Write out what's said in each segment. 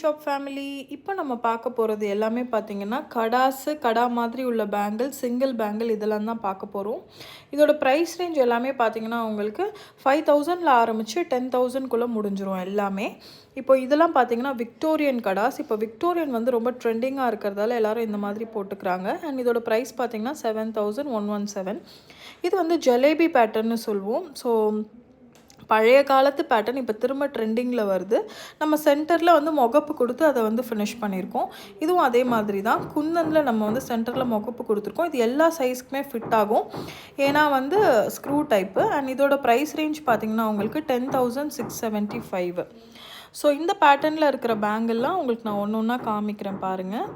Shop family இப்போ நம்ம பார்க்க போகிறது எல்லாமே பார்த்தீங்கன்னா கடாஸு கடா மாதிரி உள்ள பேங்கிள் சிங்கிள் பேங்கிள் இதெல்லாம் தான் பார்க்க போகிறோம் இதோட ப்ரைஸ் ரேஞ்ச் எல்லாமே பார்த்தீங்கன்னா உங்களுக்கு ஃபைவ் தௌசண்டில் ஆரம்பித்து டென் தௌசண்ட்குள்ளே முடிஞ்சிரும் எல்லாமே. இப்போ இதெல்லாம் பார்த்தீங்கன்னா விக்டோரியன் கடாஸ். இப்போ விக்டோரியன் வந்து ரொம்ப ட்ரெண்டிங்காக இருக்கிறதால எல்லாரும் இந்த மாதிரி போட்டுக்கிறாங்க. அண்ட் இதோட ப்ரைஸ் பார்த்தீங்கன்னா seven thousand one one seven இது வந்து ஜலேபி பேட்டர்ன்னு சொல்லுவோம் ஸோ பழைய காலத்து பேட்டர்ன் இப்போ திரும்ப ட்ரெண்டிங்கில் வருது. நம்ம சென்டரில் வந்து முகப்பு கொடுத்து அதை வந்து ஃபினிஷ் பண்ணியிருக்கோம். இதுவும் அதே மாதிரி தான் குந்தனில் நம்ம வந்து சென்டரில் முகப்பு கொடுத்துருக்கோம். இது எல்லா சைஸ்க்குமே ஃபிட் ஆகும். ஏன்னா வந்து ஸ்க்ரூ டைப்பு அண்ட் இதோட ப்ரைஸ் ரேஞ்ச் பார்த்திங்கன்னா உங்களுக்கு ten thousand six seventy five so இந்த பேட்டர்னில் இருக்கிற பேங்கிள்லாம் உங்களுக்கு நான் ஒன்று ஒன்றா காமிக்கிறேன் பாருங்கள்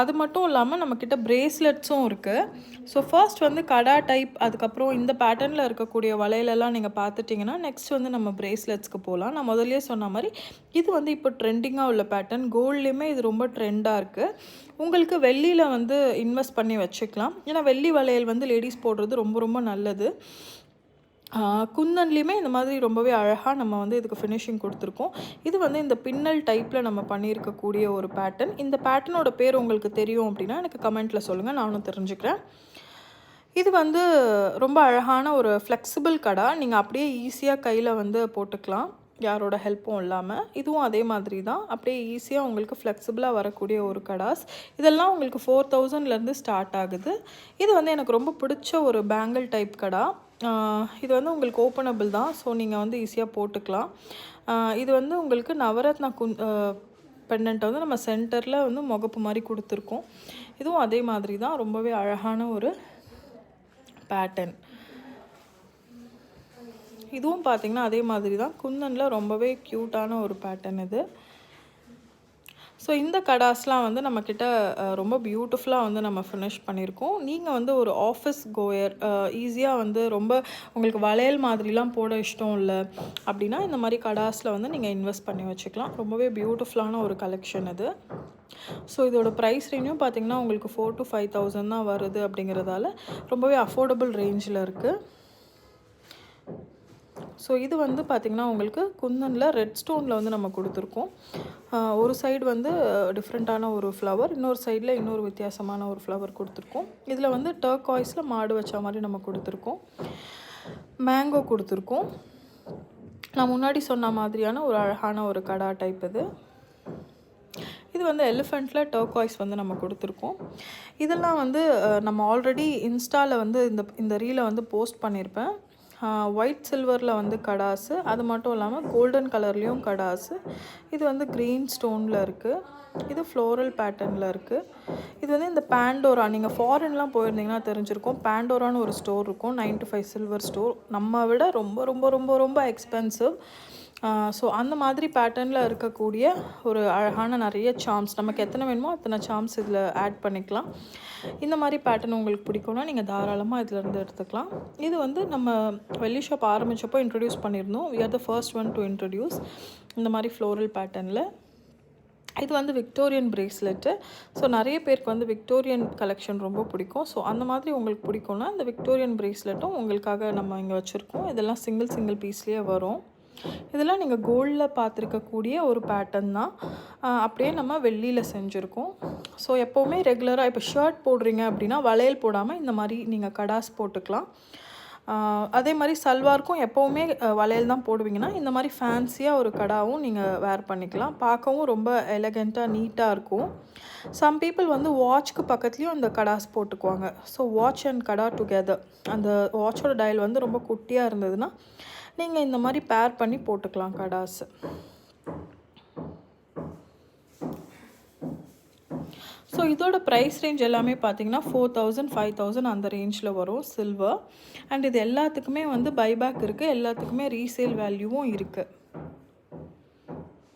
அது மட்டும் இல்லாமல் நம்மக்கிட்ட பிரேஸ்லெட்ஸும் இருக்குது ஸோ ஃபர்ஸ்ட் வந்து கடா டைப் அதுக்கப்புறம் இந்த பேட்டர்னில் இருக்கக்கூடிய வளையலெல்லாம் நீங்கள் பார்த்துட்டிங்கன்னா நெக்ஸ்ட் வந்து நம்ம பிரேஸ்லெட்ஸ்க்கு போகலாம் நான் முதலே சொன்ன மாதிரி இது வந்து இப்போ ட்ரெண்டிங்காக உள்ள பேட்டர்ன் கோல்ட்லேயுமே இது ரொம்ப ட்ரெண்டாக இருக்குது உங்களுக்கு வெள்ளியில் வந்து இன்வெஸ்ட் பண்ணி வச்சுக்கலாம். ஏன்னா வெள்ளி வளையல் வந்து லேடிஸ் போடுறது ரொம்ப ரொம்ப நல்லது. குந்தன்லேயுமே இந்த மாதிரி ரொம்பவே அழகாக நம்ம வந்து இதுக்கு ஃபினிஷிங் கொடுத்துருக்கோம். இது வந்து இந்த பின்னல் டைப்பில் நம்ம பண்ணியிருக்கக்கூடிய ஒரு பேட்டர்ன் இந்த பேட்டர்னோட பேர் உங்களுக்கு தெரியும் அப்படின்னா எனக்கு கமெண்ட்டில் சொல்லுங்கள் நானும் தெரிஞ்சுக்கிறேன். இது வந்து ரொம்ப அழகான ஒரு ஃப்ளெக்சிபிள் கடா. நீங்கள் அப்படியே ஈஸியாக கையில் வந்து போட்டுக்கலாம். யாரோட ஹெல்ப்பும் இல்லாமல் இதுவும் அதே மாதிரி தான். அப்படியே ஈஸியாக உங்களுக்கு ஃப்ளெக்சிபிளாக வரக்கூடிய ஒரு கடாஸ். இதெல்லாம் உங்களுக்கு ஃபோர் தௌசண்ட்லேருந்து ஸ்டார்ட் ஆகுது. இது வந்து எனக்கு ரொம்ப பிடிச்ச ஒரு பேங்கிள் டைப் கடா. இது வந்து உங்களுக்கு ஓப்பனபிள் தான். ஸோ நீங்கள் வந்து ஈஸியாக போட்டுக்கலாம். இது வந்து உங்களுக்கு நவரத்னா குந் பெண்டன்ட்டை வந்து நம்ம சென்டரில் வந்து முகப்பு மாதிரி கொடுத்துருக்கோம். இதுவும் அதே மாதிரி தான். ரொம்பவே அழகான ஒரு பேட்டர்ன் இதுவும் பார்த்திங்கன்னா அதே மாதிரி தான். குந்தனில் ரொம்பவே க்யூட்டான ஒரு பேட்டர்ன் இது. ஸோ இந்த கடாஸ்லாம் வந்து நம்மக்கிட்ட ரொம்ப பியூட்டிஃபுல்லாக வந்து நம்ம ஃபினிஷ் பண்ணியிருக்கோம் நீங்கள் வந்து ஒரு ஆஃபீஸ் கோயர் ஈஸியாக வந்து ரொம்ப உங்களுக்கு வளையல் மாதிரிலாம் போட இஷ்டம் இல்லை அப்படின்னா இந்த மாதிரி கடாஸில் வந்து நீங்கள் இன்வெஸ்ட் பண்ணி வச்சுக்கலாம். ரொம்பவே பியூட்டிஃபுல்லான ஒரு கலெக்ஷன் இது. ஸோ இதோட ப்ரைஸ் ரேஞ்சும் பார்த்திங்கன்னா உங்களுக்கு ஃபோர் டு ஃபைவ் தௌசண்ட் தான் வருது அப்படிங்கிறதால ரொம்பவே அஃபோர்டபுள் ரேஞ்சில் இருக்குது ஸோ இது வந்து பார்த்திங்கன்னா உங்களுக்கு குந்தனில் ரெட் ஸ்டோனில் வந்து நம்ம கொடுத்துருக்கோம். ஒரு சைடு வந்து டிஃப்ரெண்ட்டான ஒரு ஃப்ளவர் இன்னொரு சைடில் இன்னொரு வித்தியாசமான ஒரு ஃப்ளவர் கொடுத்துருக்கோம். இதில் வந்து டர்க் ஆய்ஸில் மாடு வச்ச மாதிரி நம்ம கொடுத்துருக்கோம். மேங்கோ கொடுத்துருக்கோம். நான் முன்னாடி சொன்ன மாதிரியான ஒரு அழகான ஒரு கடா டைப் இது. இது வந்து எலிஃபெண்ட்டில் டர்காய்ஸ் வந்து நம்ம கொடுத்துருக்கோம். இதெல்லாம் வந்து நம்ம ஆல்ரெடி இன்ஸ்டாவில் வந்து இந்த இந்த ரீலை வந்து போஸ்ட் பண்ணியிருப்பேன் ஒயிட் சில்வரில் வந்து கடாசு அது மட்டும் இல்லாமல் கோல்டன் கலர்லேயும் கடாசு. இது வந்து க்ரீன் ஸ்டோனில் இருக்குது இது ஃப்ளோரல் பேட்டர்னில் இருக்குது இது வந்து இந்த பேண்டோரா நீங்கள் ஃபாரின்லாம் போயிருந்தீங்கன்னா தெரிஞ்சிருக்கும். பேண்டோரான்னு ஒரு ஸ்டோர் இருக்கும். Nine two five silver store நம்ம விட ரொம்ப ரொம்ப ரொம்ப ரொம்ப எக்ஸ்பென்சிவ் ஸோ அந்த மாதிரி பேட்டர்னில் இருக்கக்கூடிய ஒரு அழகான நிறைய சாம்ஸ் நமக்கு எத்தனை வேணுமோ அத்தனை சாம்ஸ் இதில் ஆட் பண்ணிக்கலாம். இந்த மாதிரி பேட்டர்ன் உங்களுக்கு பிடிக்கும்னா நீங்கள் தாராளமாக இதிலேருந்து எடுத்துக்கலாம். இது வந்து நம்ம வெள்ளி ஷாப் ஆரம்பித்தப்போ இன்ட்ரடியூஸ் பண்ணியிருந்தோம். We are the first one to introduce இந்த மாதிரி ஃப்ளோரல் பேட்டர்னில் இது வந்து விக்டோரியன் பிரேஸ்லெட்டு ஸோ நிறைய பேருக்கு வந்து விக்டோரியன் கலெக்ஷன் ரொம்ப பிடிக்கும். ஸோ அந்த மாதிரி உங்களுக்கு பிடிக்கும்னா இந்த விக்டோரியன் பிரேஸ்லெட்டும் உங்களுக்காக நம்ம இங்கே வச்சுருக்கோம். இதெல்லாம் சிங்கிள் சிங்கிள் பீஸ்லேயே வரும். இதெல்லாம் நீங்கள் கோல்டில் பார்த்துருக்கக்கூடிய ஒரு பேட்டர்ன் தான். அப்படியே நம்ம வெள்ளியில் செஞ்சுருக்கோம். ஸோ எப்போவுமே ரெகுலராக இப்போ ஷர்ட் போடுறீங்க அப்படின்னா வளையல் போடாமல் இந்த மாதிரி நீங்கள் கடாஸ் போட்டுக்கலாம். அதே மாதிரி சல்வாருக்கும் எப்போவுமே வளையல் தான் போடுவீங்கன்னா இந்த மாதிரி ஃபேன்சியாக ஒரு கடாவும் நீங்கள் வேர் பண்ணிக்கலாம். பார்க்கவும் ரொம்ப எலகண்ட்டாக நீட்டாக இருக்கும். சம் பீப்புள் வந்து வாட்ச்க்கு பக்கத்துலேயும் அந்த கடாஸ் போட்டுக்குவாங்க. So watch and kara together அந்த வாட்சோட டயல் வந்து ரொம்ப குட்டியாக இருந்ததுன்னா நீங்கள் இந்த மாதிரி பேர் பண்ணி போட்டுக்கலாம் கடாசு ஸோ இதோட ப்ரைஸ் ரேஞ்ச் எல்லாமே பார்த்தீங்கன்னா ஃபோர் தௌசண்ட் ஃபைவ் தௌசண்ட் அந்த ரேஞ்சில் வரும் சில்வர் அண்ட் இது எல்லாத்துக்குமே வந்து பைபேக் இருக்குது எல்லாத்துக்குமே ரீசேல் வேல்யூவும் இருக்குது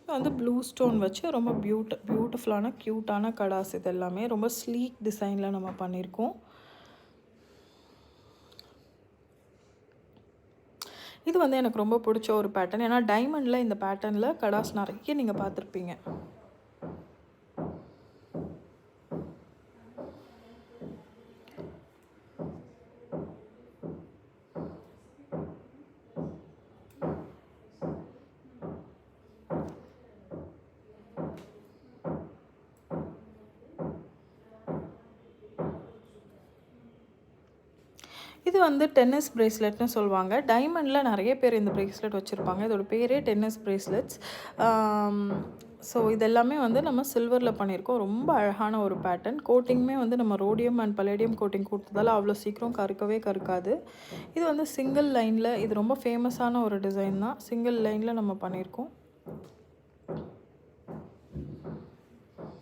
வந்து ப்ளூ ஸ்டோன் வச்சு ரொம்ப பியூட் பியூட்டிஃபுல்லான க்யூட்டான கடாஸ் இது எல்லாமே. ரொம்ப ஸ்லீக் டிசைனில் நம்ம பண்ணியிருக்கோம் இது வந்து எனக்கு ரொம்ப பிடிச்ச ஒரு பேட்டர்ன் ஏன்னா டைமண்டில் இந்த பேட்டர்னில் கடாஸ் நிறைய நீங்கள் பார்த்துருப்பீங்க. இது வந்து டென்னிஸ் ப்ரேஸ்லெட்னு சொல்லுவாங்க. டைமண்டில் நிறைய பேர் இந்த ப்ரேஸ்லெட் வச்சுருப்பாங்க. இதோட பேரே டென்னிஸ் ப்ரேஸ்லெட்ஸ். ஸோ இதெல்லாமே வந்து நம்ம சில்வரில் பண்ணியிருக்கோம். ரொம்ப அழகான ஒரு பேட்டர்ன் கோட்டிங்குமே வந்து நம்ம ரோடியம் அண்ட் பலேடியம் கோட்டிங் கொடுத்ததால அவ்வளோ சீக்கிரம் கருக்கவே கருக்காது. இது வந்து சிங்கிள் லைனில் இது ரொம்ப ஃபேமஸான ஒரு டிசைன் தான். சிங்கிள் லைனில் நம்ம பண்ணியிருக்கோம்.